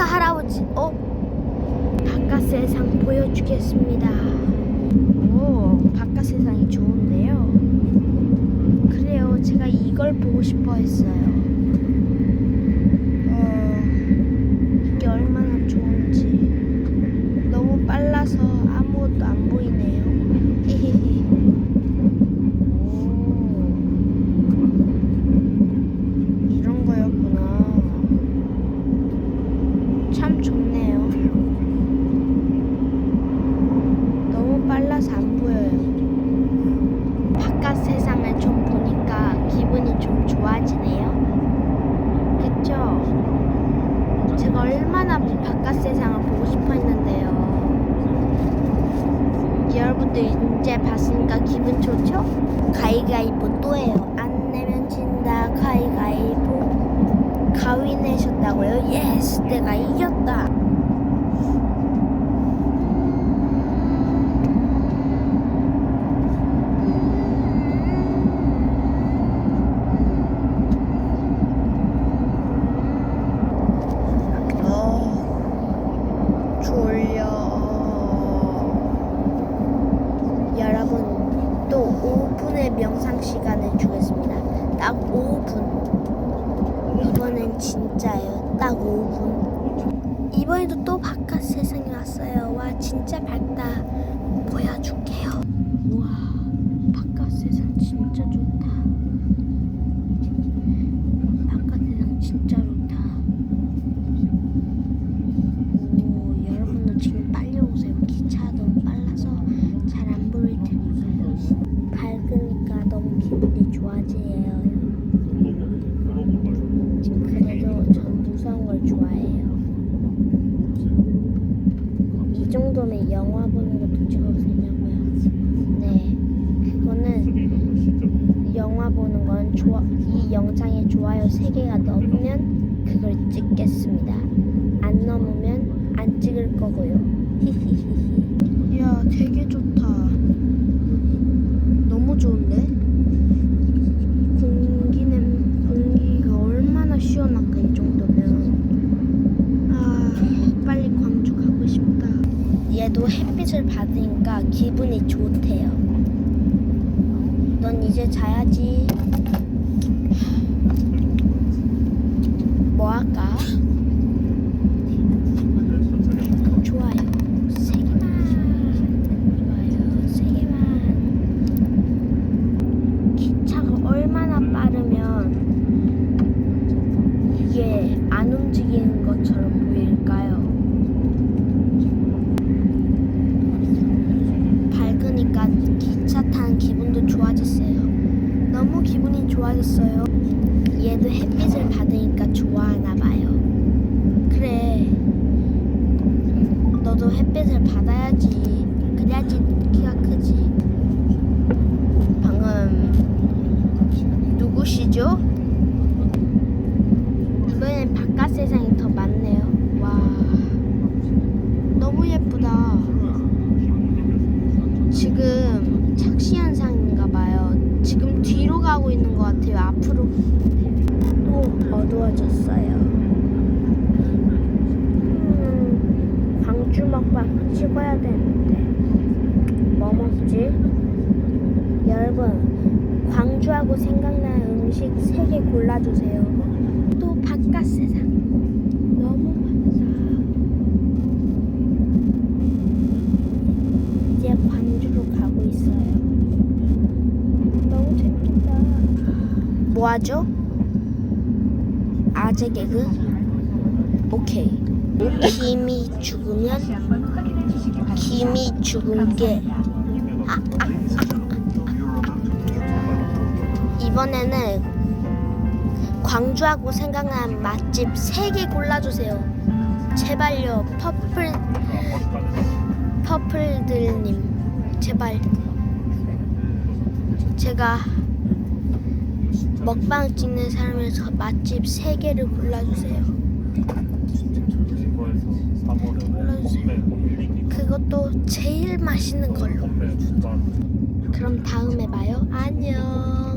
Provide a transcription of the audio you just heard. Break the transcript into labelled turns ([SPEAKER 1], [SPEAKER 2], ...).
[SPEAKER 1] 산다 할아버지. 어? 바깥 세상 보여주겠습니다. 오, 바깥 세상이 좋은데요. 그래요, 제가 이걸 보고 싶어 했어요. 어, 이게 얼마나 좋은지. 너무 빨라서 아무것도 안 보이네요. 히히히. 오, 이런 거였구나. 참 좋네요. 너무 빨라서 안 보여요. 바깥 세상을 좀 보니까 기분이 좀 좋아지네요. 그쵸? 제가 얼마나 바깥 세상을 보고 싶어 했는데요. 여러분들 이제 봤으니까 기분 좋죠? 가위가위보 또 해요. 안 내면 진다. 가위가위보. 가위 내셨다고요? 예스! 내가 이겼다. 어, 졸려. 여러분, 또 5분의 명상 시간을 주겠습니다. 딱 5분. 이번엔 진짜예요. 딱 5분. 이번에도 또 바깥 세상에 왔어요. 와, 진짜 밝다. 보여줄게요. 우와, 바깥 세상 진짜 좋다. 바깥 세상 진짜 좋다. 오, 여러분도 지금 빨리 오세요. 기차 너무 빨라서 잘 안 보일 테니까. 밝으니까 너무 기분이 좋아지네요. 그래도 전 무서운 걸 좋아해요. 이 정도면 영화 보는 것도 즐겁냐고요? 네, 그거는 영화 보는 건 좋아, 이 영상에 좋아요 3개가 넘으면 그걸 찍겠습니다. 안 넘으면 안 찍을 거고요. 히히히히. 야, 되게 좋다. 너무 좋은데? 공기는 공기가 얼마나 시원할까 이 정도면. 아, 빨리 광주 가고 싶다. 얘도 햇빛을 받으니까 기분이 좋대요. 넌 이제 자야지. 뭐 할까? 좋아요. 세 개만. 좋아요. 세 개만. 기차가 얼마나 빠르면 이게 안 움직이는 것처럼 보일까요? 밝으니까 기차 탄 기분도 좋아졌어요. 너무 기분이 좋아졌어요. 얘도 햇빛을 받으니까 좋아하나 봐요. 그래. 너도 햇빛을 받아야지 키가 크지. 방금 누구시죠? 이번엔 바깥 세상이 더 많네요. 와. 너무 예쁘다. 지금 착시 현상인가 봐요. 지금 뒤로 있는 것 같아요. 앞으로 또 어두워졌어요. 음, 광주 먹방 찍어야 되는데 뭐 먹지? 여러분 광주하고 생각나는 음식 3개 골라주세요. 또 바깥 세상 너무 많다. 이제 광주로 가고 있어요. 너무 재밌겠다. 뭐 하죠? 아재 개그? 오케이. 김이 죽으면 김이 죽은 게 아, 아, 아, 아. 이번에는 광주하고 생각나는 맛집 3개 골라주세요. 제발요. 퍼플 퍼플들님 제발 제가 먹방 찍는 사람에서 맛집 3개를 골라주세요. 눌러주세요. 그것도 제일 맛있는 걸로. 그럼 다음에 봐요. 안녕.